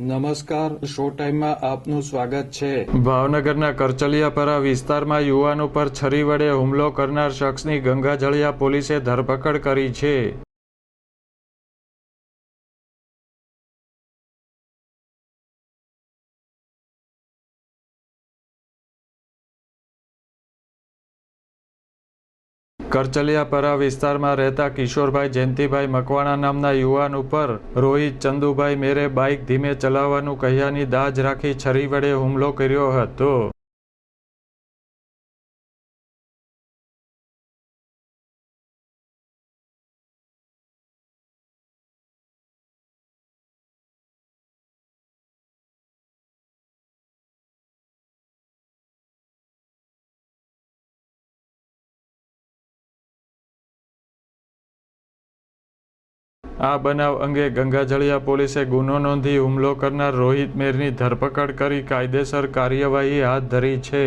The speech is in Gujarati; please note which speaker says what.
Speaker 1: નમસ્કાર, શો ટાઈમમાં આપનું સ્વાગત છે.
Speaker 2: ભાવનગરના કરચલિયાપરા વિસ્તારમાં યુવાનો પર છરી વડે હુમલો કરનાર શખ્સની ગંગાજળિયા પોલીસે ધરપકડ કરી છે. કરચલિયાપરા વિસ્તારમાં રહેતા કિશોરભાઈ જયંતિભાઈ મકવાણા નામના યુવાન ઉપર રોહિત ચંદુભાઈ મેરે બાઇક ધીમે ચલાવવાનું કહ્યાની દાજ રાખી છરી વડે હુમલો કર્યો હતો. આ બનાવ અંગે ગંગાજળિયા પોલીસે ગુનો નોંધી હુમલો કરનાર રોહિત મેરની ધરપકડ કરી કાયદેસર કાર્યવાહી હાથ ધરી છે.